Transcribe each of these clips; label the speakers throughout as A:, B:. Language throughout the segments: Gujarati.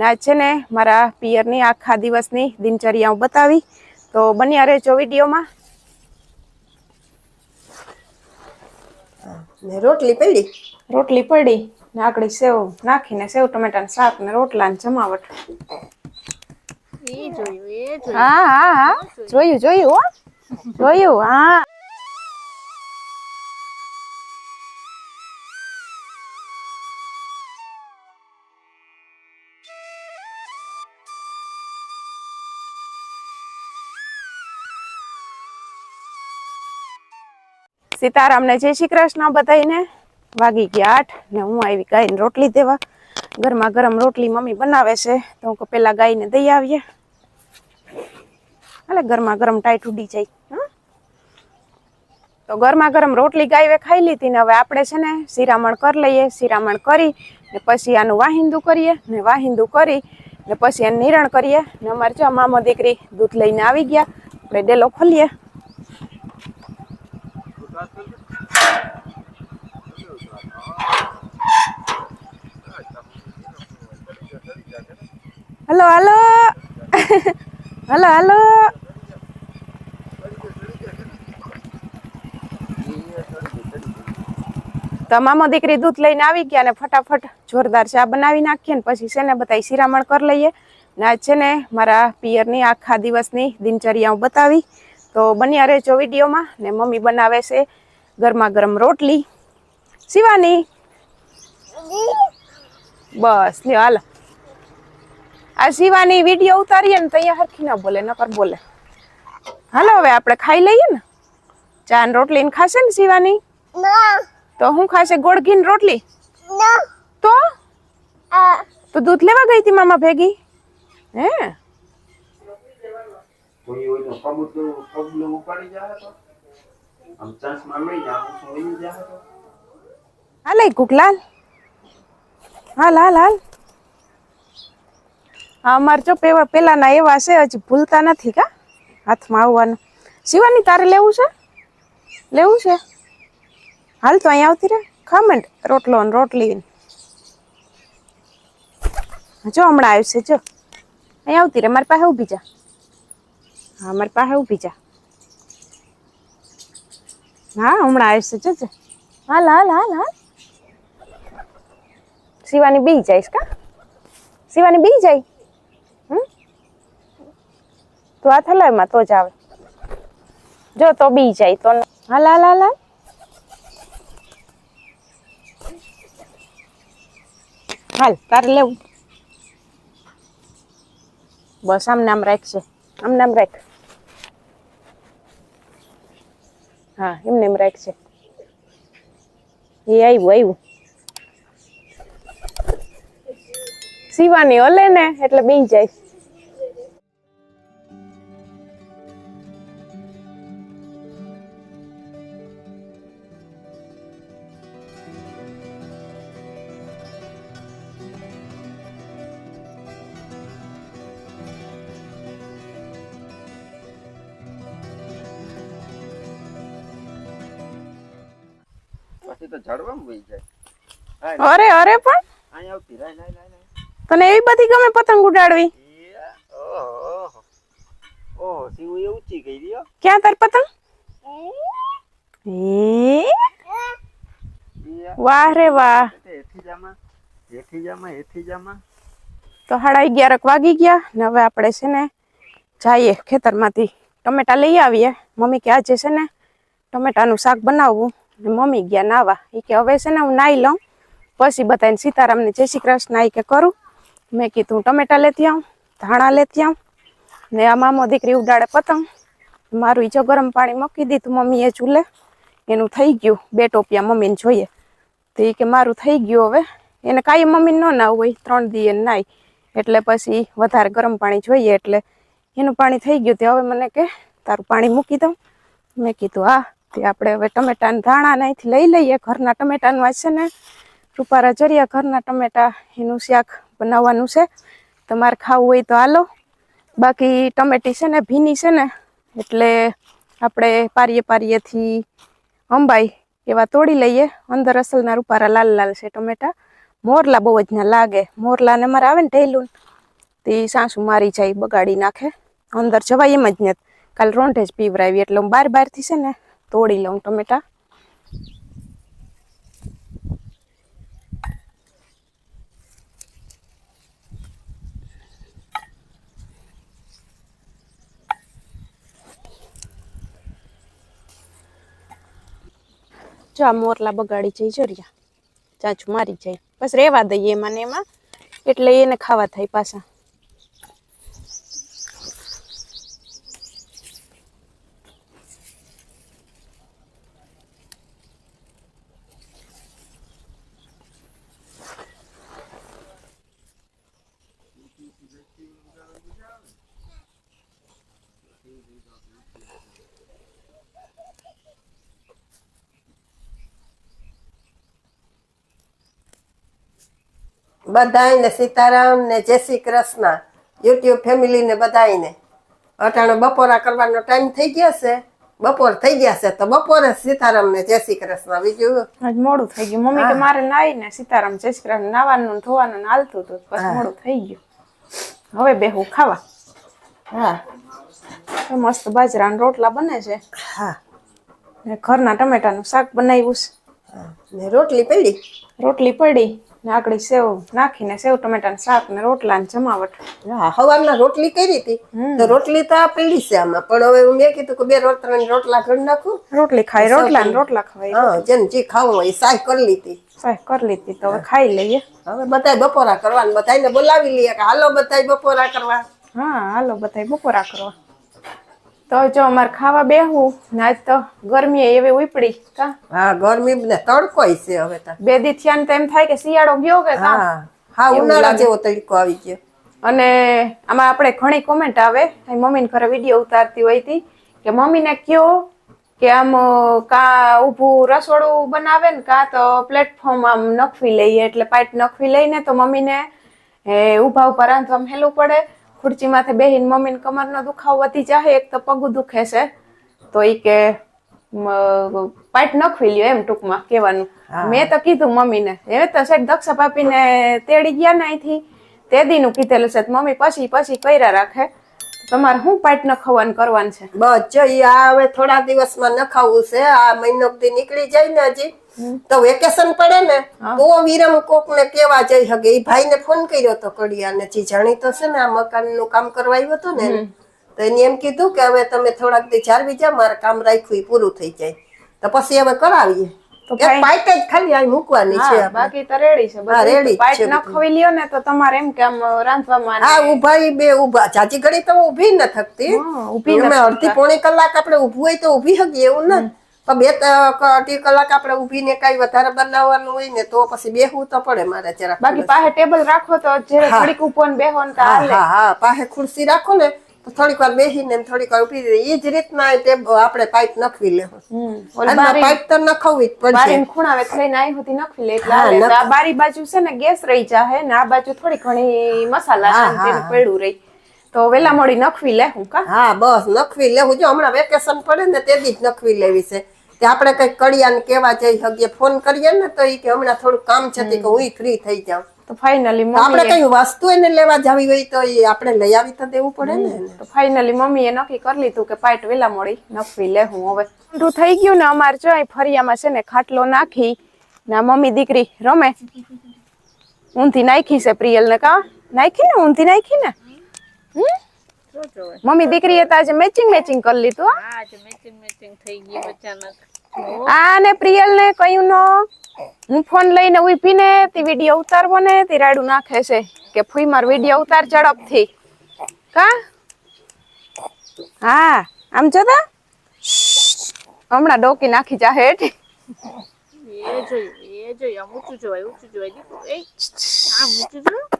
A: ને આજ છે ને મારા પિયરની આખા દિવસની દિનચર્યા હું બતાવી. તો બન્યા રહેજો વિડીયોમાં.
B: ને રોટલી પડી?
A: રોટલી પડી ને આકડી સેવ નાખીને સેવ ટમેટાનું શાક ને રોટલા ને જમાવટ. હા હા હા. જોયું જોયું હો. જોયું હા. સીતારામને જય શ્રી કૃષ્ણ બધાઈને વાગી ગયા આઠ ને હું આવી ગાયને રોટલી દેવા. ગરમા ગરમ રોટલી મમ્મી બનાવે છે, તો હું કહું પેલા ગાયને દઈ આવીએ. એટલે ગરમા ગરમ ટાઈટ ઉડી જાય, હં? તો ગરમા ગરમ રોટલી ગાયવે ખાઈ લીધી ને હવે આપણે છે ને શિરામણ કરી લઈએ, શિરામણ કરી ને પછી આનું વાહિંદુ કરીએ, ને વાહિંદુ કરી ને પછી એનું નિરણ કરીએ. ને અમારે જો મામો દીકરી દૂધ લઈને આવી ગયા, આપણે ડેલો ખોલીએ. Hello hello. Hello hello. તો દીકરી દૂધ લઈને આવી ગયા ને ફટાફટ જોરદાર ચા બનાવી નાખીએ ને પછી છે ને બધા શિરામણ કરી લઈએ. ને આજ છે ને મારા પિયરની આખા દિવસની દિનચર્યા હું બતાવી. તો બન્યા રહેજો વિડીયોમાં ને મમ્મી બનાવે છે ગરમા ગરમ રોટલી. શિવાની? બસ લ્યો હાલ. આ શિવાની વીડિયો ઉતારીએ ને તો અહીંયા હરખી ના બોલે નકર બોલે. હાલો હવે આપણે ખાઈ લઈએ ને. ચા ને રોટલી ને ખાશે ને શિવાની? તો હું ખાશે ગોળ ઘી ને રોટલી? તો? તો દૂધ લેવા ગઈ હતી મામા ભેગી? હે?
C: કોઈ હોય તો પગલું પગલું ઉપાડી જાય તો. આમ ચાન્સમાં આમ શું વહી જાય તો.
A: હાલ કુકલાલ. હાલ હાલ હાલ. અમારે જો પેવા પેલાના એવા છે, હજી ભૂલતા નથી કા? હાથમાં આવવાનું. શિવાની તારે લેવું છે? લેવું છે? હાલ તો અહીંયા આવતી રે. ખામંડ રોટલો ને રોટલી. જો હમણાં આવશે, જો. અહીંયા આવતી રે, મારી પાસે ઊભી જા. હા મારી પાસે ઊભી જા. હા, હમણાં આવીશ જજે. હાલ હાલ હાલ હાલ. શિવાની બી જઈશ કા? શિવાની બી જાય? હમ? તો હાથ થલાયમાં તો જ આવે. જો તો બી જાય તો. હાલ હાલ હાલ હાલ. હાલ, તારે લેવું. બસ આમ નામ રાખશે આમ નામ રાખ. હા એમને એમ રાખશે એ આવ્યું આવ્યું શિવાની ઓલે ને એટલે બી જાય.
C: પછી તો ઝાડવામાં વહી જાય.
A: અરે અરે પણ?
C: અહીંયા આવતી રાય રાય
A: તને એવી બધી ગમે પતંગ ઉડાડવી?
C: ઓહો ઓહો. સીવું એ ઊંચી ગઈ રહ્યો
A: ક્યાં તાર પતંગ? એ વાહ રે વાહ. તો સાડા અગિયારક વાગી ગયા ને હવે આપણે છે ને જઈએ ખેતરમાંથી. ટમેટા લઈ આવીએ. મમ્મી કે આજે છે ને ટમેટાનું શાક બનાવવું. મમ્મી ગયા નાવા. એ કે હવે છે ને હું નાહી લઉં. પછી બતાવીને સીતારામને જય શ્રી કૃષ્ણ એ કે કરું. મેં કીધું હું ટમેટા લેતી આવું, ધાણા લેતી આવું. ને આ મામો દીકરી ઉડાડે પતંગ. મારું ઈજો ગરમ પાણી મૂકી દીધું મમ્મીએ ચૂલે. એનું થઈ ગયું. બે ટોપિયા મમ્મીને જોઈએ. તો એ કે મારું થઈ ગયું હવે. એને કાંઈ મમ્મી ન ના હોય. ત્રણ દીએ નાહી એટલે પછી વધારે ગરમ પાણી જોઈએ એટલે એનું પાણી થઈ ગયું. તે હવે મને કે, તારું પાણી મૂકી દઉં. મેં કીધું, હા. તે આપણે હવે ટમેટાના ધાણા ને અહીંથી લઈ લઈએ. ઘરના ટમેટાનું આ છે ને રૂપારા રજરિયા ઘરના ટમેટા એનું શાક બનાવવાનું છે. તમારે ખાવું હોય તો હાલો. બાકી ટમેટી છે ને, ભીની છે ને, એટલે આપણે પારીએ પારીએથી અંબાઈ એવા તોડી લઈએ. અંદર અસલના રૂપારા લાલ લાલ છે ટમેટા. મોરલા બહુ જ ના લાગે. મોરલાને મારે આવે ને ઢેલું તે સાસુ મારી જાય બગાડી નાખે. અંદર જવાય એમ જ નથી કાલ રોંઢે જ પીવરાવી, એટલે હું બાર બારથી છે ને તોડી લઉં ટમેટા. જો આ મોરલા બગાડી જઈ જરિયા ચાચું મારી જાય. બસ રેવા દઈએ એમાં ને એમાં. એટલે એને ખાવા થાય પાછા.
B: બધાયને સીતારામ ને જય શ્રી કૃષ્ણ. યુટ્યુબ ફેમિલી ને બધાયને. અટાણે બપોરા કરવાનો ટાઈમ થઈ ગયો છે. બપોર થઈ ગયા છે તો બપોરે સીતારામ ને જય શ્રી કૃષ્ણ. બીજું?
A: આજ મોડું થઈ ગયું. મમ્મી કે મારે નાઈ ને સીતારામ જય શ્રી કૃષ્ણ. નાવાનું ધોવાનું હાલતું હતું. પછી મોડું થઈ ગયું. હવે બેહું ખાવા.
B: હા.
A: મસ્ત બાજરાના રોટલા બને છે.
B: હા.
A: ને ઘરના ટમેટાનું શાક બનાવ્યું છે.
B: ને રોટલી પડી?
A: રોટલી પડી ને આકડી સેવ નાખીને સેવ ટમેટાનું શાક ને રોટલા ને જમાવટ.
B: હા સવારના રોટલી કરી હતી. તો રોટલી તો પડી છે આમાં. પણ હવે મેં કીધું કે બે રોટલા રોટલા ઘડી નાખું.
A: રોટલી ખાઈ રોટલા ને રોટલા ખવાય.
B: હા જેને જે ખાવું હોય સાય કરી લીધી.
A: સાહેબ કરી લીધી તો હવે ખાઈ લઈએ.
B: હવે બધાય બપોરા કરવા ને બધાયને બોલાવી લઈએ કે હાલો બધા બપોરા કરવા.
A: હા હાલો બધા બપોરા કરવા. તો જો અમારે ખાવા બેહવું ને આજ તો ગરમી એવી ઉપડી કા?
B: હા ગરમી ને તડકોય છે હવે તો.
A: બે દી થયા ને તો એમ થાય કે શિયાળો ગયો કે
B: હા હા ઉનાળા જેવો તડકો આવી ગયો.
A: અને આમાં આપણે ઘણી કોમેન્ટ આવે. મમ્મી મમ્મીને ઘરે વીડિયો ઉતારતી હોય હતી કે મમ્મીને કયો કે આમ કા ઊભું રસોડું બનાવે ને કા તો પ્લેટફોર્મ આમ નખવી લઈએ એટલે પાઇટ નખવી લઈને તો મમ્મીને એ ઊભા ઉપર રાંધવામાં હેલું પડે. ખુરચી માથે બેહીને મમ્મીને કમરનો દુખાવો વધી જાય એક તો પગ દુખે છે. તો એ કે પાટ નખવી લ્યો એમ ટૂંકમાં કહેવાનું. મેં તો કીધું મમ્મીને એ તો સેટ દક્ષા પાપીને તેડી ગયા ને અહીંથી તે દીનું કીધેલું છે મમ્મી પછી પછી કર્યા રાખે. તમારે શું પાટ નખાવવાનું કરવાનું છે?
B: બસ જો આ હવે થોડા દિવસમાં નખાવું છે. આ મહિનો નીકળી જાય ને હજી. તો વેકેશન પડે ને તો વિરમ કોક ને કેવા જઈ શકે ભાઈ ને ફોન કર્યો તો કડિયા ને જે જાણીતો છે ને આ મકાનનું કામ કરવા આવ્યો હતો ને તો એને એમ કીધું કે હવે તમે થોડાક દી જાળવી જા મારે કામ રાખ્યું એ પૂરું થઈ જાય. તો પછી હવે કરાવીએ. પાઇટ જ ખાલી અહીં મૂકવાની છે
A: બાકી તો રેડી છે.
B: હા, ready
A: પાઇટ
B: છે
A: નખવી લ્યો ને તો તમારે એમ કે આમ રાંધવામાં
B: હા ઊભા બે જાજી ઘડી તો ઊભી ન થકતી.
A: ઊભી
B: અમે અડધી પોણી કલાક આપણે ઊભું હોય તો ઊભી હગી એવું ના. પણ બે ત- અઢી કલાક આપણે ઊભીને કાંઈ વધારે બનાવવાનું હોય ને તો પછી બેહવું તો પડે મારે જરાક
A: બાકી પાસે ટેબલ રાખો તો જે થોડીક ઉપર ને બેહો ને
B: હા હા હા પાસે ખુરશી રાખો ને તો થોડીક વાર બેસીને ને થોડીક વાર ઊભી રહી એ જ રીતના આપણે પાઇપ નખવી
A: બારી
B: પાઇપ તો નખવવી જ પડશે.
A: ખૂણાવે થઈને આઈ હતી નખવી લે એટલે. તો બારી બાજુ છે ને ગેસ રહી જાહે ને આ બાજુ થોડી ઘણી મસાલા પડ્યું રહી. તો વેલા મોડી નખવી લે હું કા?
B: હા બસ નખવી લેવું. જો હમણાં વેકેશન પડે ને તે દી જ નખવી લેવી છે. તે આપણે કઈ કડિયાને કેવા જઈ શકીએ ફોન કરીએ ને તો ઈ કે હમણાં થોડું કામ છે કે હું ફ્રી થઈ જાઉં.
A: તો ફાઇનલી
B: આપણે કઈ વસ્તુ એને લેવા જાવી હોય તો એ આપણે લઈ આવી તો દેવું પડે ને
A: તો ફાઇનલી મમ્મીએ નક્કી કરી લીધું કે પાઇટ વેલા મોડી નખવી લેહું હવે. ઠંડુ થઈ ગયું ને અમારે જો અહીં ફરિયામાં છે ને ખાટલો નાખી. ના મમ્મી દીકરી રમે. ઊંધી નાખી છે પ્રિયલ ને કા? નાખી ને ઊંધી નાખી ને? મમ્મી દીકરી હતા આજે મેચિંગ મેચિંગ કરી લીધું હા.
D: આજે મેચિંગ મેચિંગ થઈ ગઈ અચાનક.
A: આ ને પ્રિયલ ને કયું નો? હું ફોન લઈને ઊભી ને તે વીડિયો ઉતારવો ને તે રાડું નાખે છે કે ફૂઈ માર વીડિયો ઉતાર ઝડપથી કા? હા આમ જો તો. હમણાં ડોકી નાખી જા હેઠ.
D: એ જોઈ એ જોઈ આમ ઊંચું જોવાય ઊંચું જોવાય. દીકુ એ આમ ઊંચું જોયું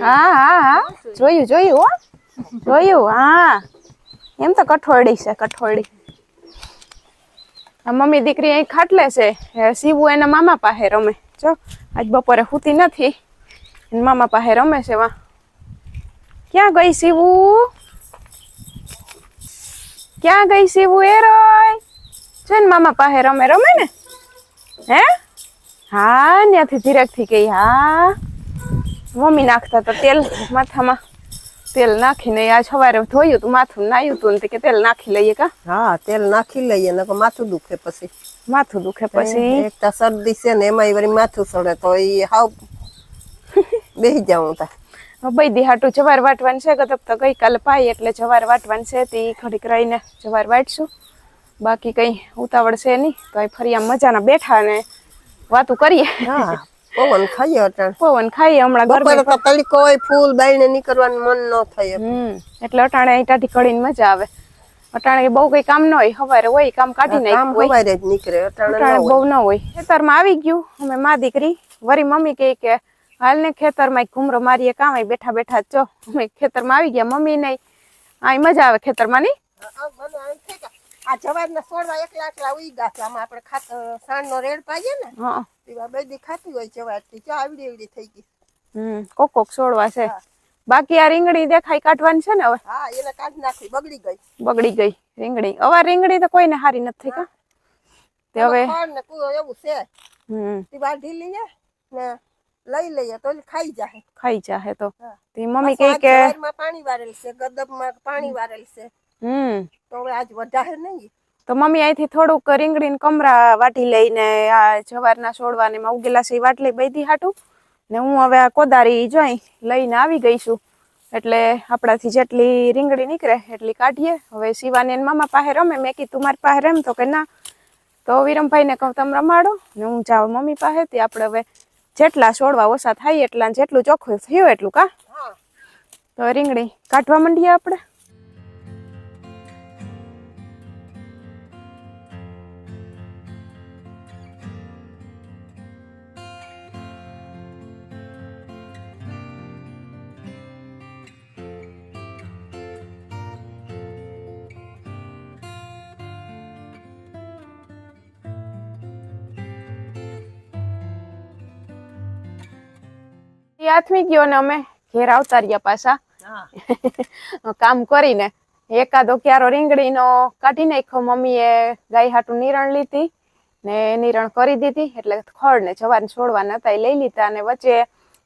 A: હા હા હા જોયું જોયું હો જોયું હા એમ તો કઠોળી છે કઠોળી મમ્મી દીકરી અહીં ખાટલે છે. એ એના મામા પાસે રમે. જો આજ બપોરે સૂતી નથી. મામા પાસે રમે છે વા ક્યાં ગઈ શિવુ? ક્યાં ગઈ શિવુ? એ રોય. છે ને મામા પાસે રમે રમે ને. હે? હા ત્યાંથી ધીરેકથી કહી હા. મમ્મી નાખતા તો તેલ માથામાં તેલ નાખીને આ સવારે ધોયું તું માથું નાયું તું કે તેલ નાખી લઈએ કા?
B: હા તેલ નાખી લઈએ ને માથું દુખે પછી.
A: માથું દુખે પછી?
B: એક તો શરદી છે ને એમાં વળી માથું સડે તો એ હાવ બેસી જાઉં તા.
A: બૈદી હાટું જવાર વાટવાનું છે ગતપ તો ગઈકાલે પાઈ એટલે જવાર વાટવાનું છે તે ઘડીક રહીને જવાર વાટશું. બાકી કઈ ઉતાવળ છે નહીં તો એ ફરી આમ મજાના બેઠા ને વાતું કરીએ.
B: હા પવન ખાઈએ અટાણ.
A: પવન ખાઈએ હમણાં ગરમી
B: તો તડકો હોય ફૂલ બાઈને નીકળવાનું મન ન થાય
A: હમ એટલે અટાણે અહીં ટાઢી કડીને મજા આવે. અટાણે બહુ કઈ કામ ન હોય હવારે હોય કામ કાઢી
B: કામ હવારે જ નીકળે અટાણે ન હોય
A: બહુ ન હોય. ખેતરમાં આવી ગયું અમે મા દીકરી વરી મમ્મી કહે કે હાલ ને ખેતરમાં ઘૂમરો મારીએ કામ બેઠા બેઠા ચો જો. અમે ખેતરમાં આવી ગયા મમ્મી નહીં આ મજા આવે ખેતરમાં નહીં
B: આ જવાર ના સોડવા જવારના છોડવા એકલા એકલા ઉઈ ગયા છે. આમાં આપણે ખાત રેડ પાઈએ ને
A: હા
B: એવા બધી ખાતી હોય જવારથી જો આવડી એવડી થઈ ગઈ.
A: હમ કોક કોક છોડવા છે. બાકી આ રીંગણી દેખાય કાઢવાની છે ને હવે?
B: હા એને કાઢ નાખી બગડી ગઈ.
A: બગડી ગઈ રીંગણી. હવે રીંગણી તો કોઈને હારી નથી કા? તે હવે
B: ને એવું છે.
A: હમ.
B: તે બાંધી લઈએ ને લઈ લઈએ તો ખાઈ જાહે.
A: ખાઈ જાહે તો. તે મમ્મી કહે કે
B: પાણી વારેલ છે ગદબમાં પાણી વારેલ છે.
A: હમ.
B: તો હવે આજ વધારે નહીં.
A: તો મમ્મી અહીંથી થોડુંક રીંગણીને કમરા વાટી લઈને આ જવારના છોડવાને એમાં ઉગેલા છે વાટલી બધી હાટું. ને હું હવે આ કોદારી જોઈ લઈને આવી ગઈ છું. એટલે આપણાથી જેટલી રીંગણી નીકળે એટલી કાઢીએ. હવે શિવાની મામા પાસે રમે. મેં કીધું મારી પાસે રમ. તો કે ના. તો વિરમભાઈને કહું તમે રમાડો. ને હું જાઉં મમ્મી પાસે તે આપણે હવે જેટલા છોડવા ઓછા થાય એટલા જેટલું ચોખ્ખું થયું એટલું કા? તો રીંગણી કાઢવા માંડીએ આપણે. એ આથમી ગયો ને અમે ઘેર આવતા રહ્યા પાછા. કામ કરીને. એકાદો ક્યારો રીંગણીનો કાઢી નાખ્યો મમ્મીએ ગાય હાટું નિરણ લીધી ને નિરણ કરી દીધી એટલે ખડ ને જવાન છોડવાના હતા એ લઈ લીધા અને વચ્ચે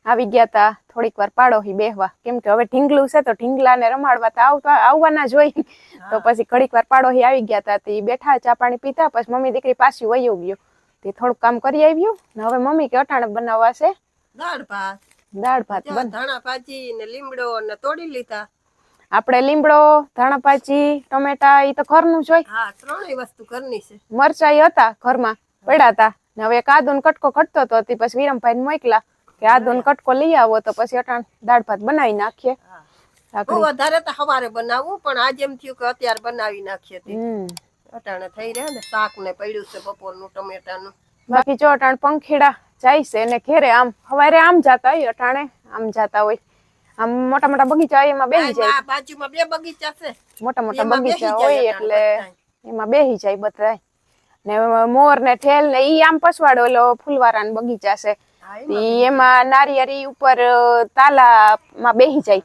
A: આવી ગયા તા થોડીક વાર પાડોહી બેહવા. કેમ કે હવે ઢીંગલું છે તો ઢીંગલાને રમાડવા તો આવતા આવવાના જ હોય. તો પછી ઘડીક વાર પાડોહી આવી ગયા તા તે બેઠા ચા પાણી પીતા પછી મમ્મી દીકરી પાછી વયું ગયું. તે થોડુંક કામ કરી આવ્યું ને હવે મમ્મી કે અટાણે બનાવવા છે.
B: દાળ ભાત.
A: દાળ ભાત
B: ધાણા ભાજી ને લીમડો ને તોડી લીધા.
A: આપણે લીમડો ધાણાપાચી ટમેટા એ તો ઘરનું જ હોય.
B: હા ત્રણેય વસ્તુ ઘરની છે.
A: મરચાઈ હતા ઘરમાં પડ્યા હતા. ને હવે આદુનો કટકો કટતો હતો તે પછી વિરમભાઈ મોકલા. કે આદુનો કટકો લઈ આવો તો પછી અટાણ દાળ ભાત બનાવી નાખીએ.
B: બહુ વધારે તો સવારે બનાવવું પણ આજ એમ થયું કે અત્યારે બનાવી નાખીએ અટાણે થઈ રહ્યા ને શાક ને પડ્યું છે બપોરનું ટમેટાનું.
A: બાકી જો અટાણ પંખીડા જાય છે અને ઘેરે આમ સવારે આમ જતા હોય અટાણે આમ જતા હોય. આમ મોટા મોટા બગીચા હોય એમાં બેસી જાય.
B: બાજુમાં બે બગીચા છે.
A: મોટા મોટા બગીચા હોય એટલે એમાં બેસી જાય બધા ને મોર ને ઠેલ ને ઈ આમ પસવાડો ઓલો ફૂલવારા બગીચા છે. ઈ એમાં નારિયેરી ઉપર તાલા માં બેહી જાય.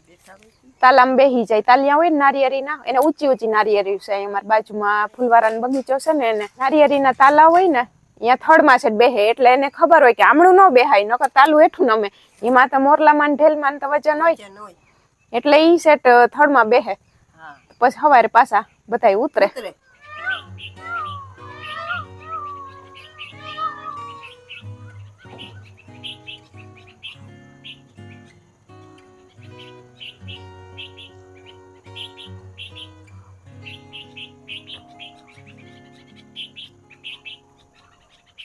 A: તાલામ બેહી જાય. તાલિયા હોય ને નારિયેરીના એને ઊંચી ઊંચી નારિયેરી છે. અમારી બાજુમાં ફૂલવારાનો બગીચો છે ને એને નારિયેરીના તાલા હોય ને અહીંયા થડમાં છે બેહે એટલે એને ખબર હોય કે આમણું ન બેહાય નકર તાલું હેઠું નમે. એમાં તો મોરલામાં ઢેલમાં તો વજન હોય. એટલે ઈ સેટ થડમાં બેહે. પછી સવારે પાછા બધાય ઉતરે.
B: ઉતરે.